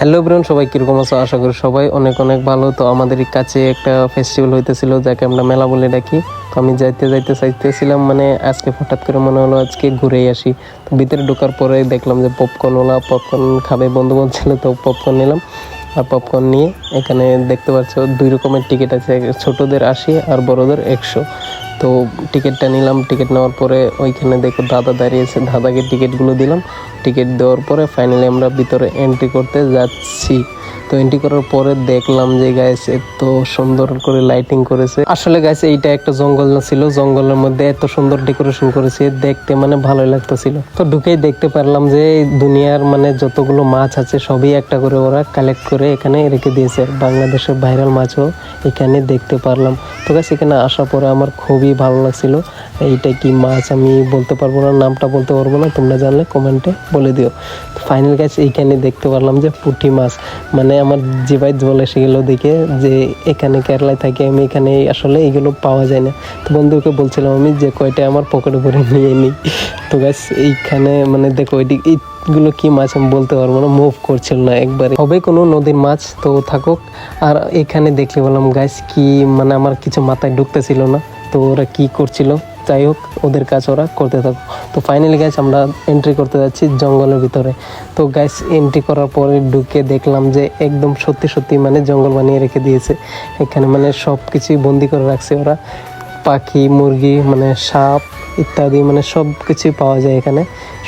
Hello brain, সবাই কীরকম আছো? আশা করি সবাই অনেক অনেক ভালো। তো আমাদের কাছে একটা ফেস্টিভ্যাল হইতেছিল, যাকে আমরা মেলা বলে ডাকি। তো আমি যাইতে যাইতে চাইতেছিলাম মানে আজকে হঠাৎ করে মনে হলো আজকে ঘুরেই আসি। তো ভিতরে ঢোকার পরে দেখলাম যে পপকর্নওয়ালা পপকর্ন খাবে বন্ধু বলছিল তো পপকর্ন নিলাম। আর পপকর্ন নিয়ে এখানে দেখতে পাচ্ছ, দুই রকমের টিকিট আছে, ছোটদের আশি আর বড়দের একশো। তো টিকিটটা নিলাম টিকিট নেওয়ার পরে ওইখানে দেখো দাদা দাঁড়িয়েছে দাদাকে টিকিটগুলো দিলাম। টিকিট দেওয়ার পরে ফাইনালি আমরা ভিতরে এন্ট্রি করতে যাচ্ছি। তো এন্ট্রি করার পরে দেখলাম যে গাইস এত সুন্দর করে লাইটিং করেছে। আসলে গাইস এইটা একটা জঙ্গল না ছিল, জঙ্গলের মধ্যে এত সুন্দর ডেকোরেশন করেছে, দেখতে মানে ভালোই লাগতেছিল। তো ঢুকেই দেখতে পারলাম যে দুনিয়ার মানে যতগুলো মাছ আছে, সবই একটা করে ওরা কালেক্ট করে এখানে রেখে দিয়েছে। বাংলাদেশের ভাইরাল মাছও এখানে দেখতে পারলাম। তো গাছ এখানে আসার পরে আমার খুবই ভালো লাগছিল। এইটা কি মাছ আমি বলতে পারব না, নামটা বলতে পারব না, তোমরা জানলে কমেন্টে বলে দিও। ফাইনাল গাছ এইখানে দেখতে পারলাম যে পুঁটি মাছ। মানে আমার জিবাই জল এসে গেলো দেখে যে এখানে কেরালায় থাকি আমি, এখানে আসলে এগুলো পাওয়া যায় না। তো বন্ধুকে বলছিলাম আমি যে কয়টা আমার পকেটে করে নিয়ে নিই তো গাছ এইখানে মানে দেখো এটি, এইগুলো কি মাছ আমি বলতে পারব না মুভ করছিল না একবারে। হবে কোনো নদীর মাছ, তো থাকুক। আর এখানে দেখলে বললাম গাছ কি মানে আমার কিছু মাথায় ঢুকতেছিল না, তো ওরা কি করছিল? যাই হোক, ওদের কাজ ওরা করতে থাকুক। তো ফাইনালি গাছ আমরা এন্ট্রি করতে যাচ্ছি জঙ্গলের ভিতরে। তো গাছ এন্ট্রি করার পরে ঢুকে দেখলাম যে একদম সত্যি সত্যি মানে জঙ্গল বানিয়ে রেখে দিয়েছে। এখানে মানে সব কিছুই বন্দি করে রাখছে ওরা। পাখি, মুরগি মানে সাপ ইত্যাদি মানে সব কিছুই পাওয়া যায় এখানে।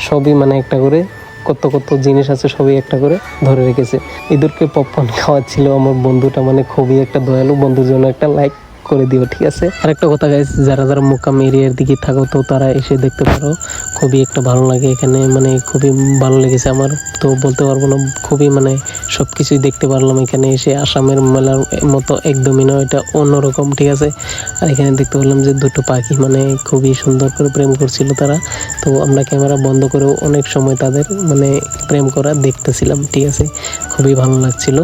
সবই মানে একটা করে কত কত জিনিস আছে সবই একটা করে ধরে রেখেছে। ইঁদুরকে পপকর্ন খাওয়াচ্ছিল আমার বন্ধুটা মানে খুবই একটা দয়ালু বন্ধুর জন্য একটা লাইক করে দিও, ঠিক আছে? আর একটা কথা গাইজ যারা যারা মোকাম এরিয়ার দিকে থাকো, তো তারা এসে দেখতে পারো, খুবই একটা ভালো লাগে এখানে মানে খুবই ভালো লেগেছে আমার। তো বলতে পারব না, খুবই মানে সব কিছুই দেখতে পারলাম এখানে এসে, আসামের মেলার মতো একদমই নয় এটা অন্যরকম, ঠিক আছে? আর এখানে দেখতে পেলাম যে দুটো পাখি মানে খুবই সুন্দর করে প্রেম করছিল তারা। তো আমরা ক্যামেরা বন্ধ করেও অনেক সময় তাদের মানে প্রেম করা দেখতেছিলাম, ঠিক আছে? খুবই ভালো লাগছিল।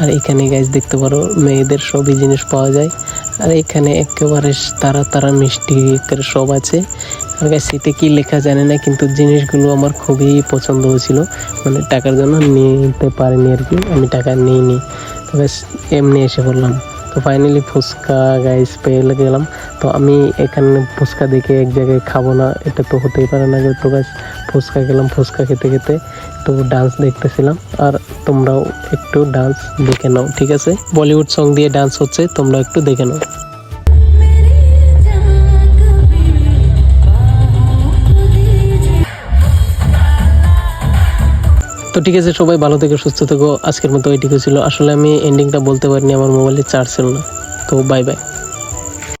আর এখানে গাইজ দেখতে পারো, মেয়েদের সবই জিনিস পাওয়া যায়। আর এখানে একেবারে তারা তারা মিষ্টি করে সব আছে। আর এতে কি লেখা জানে না, কিন্তু জিনিসগুলো আমার খুবই পছন্দ হয়েছিল। মানে টাকার জন্য নিতে পারিনি আর কি, আমি টাকা নিইনি। তবে এমনি এসে পড়লাম তো ফাইনালি ফুচকা গাইস পেয়ে গেলাম। তো আমি এখানে ফুচকা দেখে এক জায়গায় খাব না, এটা তো হতেই পারে না তো গাছ ফুচকা গেলাম ফুচকা খেতে খেতে তো ডান্স দেখতেছিলাম। আর তোমরাও একটু ডান্স দেখে নাও, ঠিক আছে? বলিউড সং দিয়ে ডান্স হচ্ছে, তোমরা একটু দেখে নাও। তো ঠিক আছে, সবাই ভালো থেকে, সুস্থ থেকো। আজকের মতো এইটুকু ছিল। আসলে আমি এন্ডিংটা বলতে পারিনি, আমার মোবাইলে চার্জ ছিল না। তো বাই বাই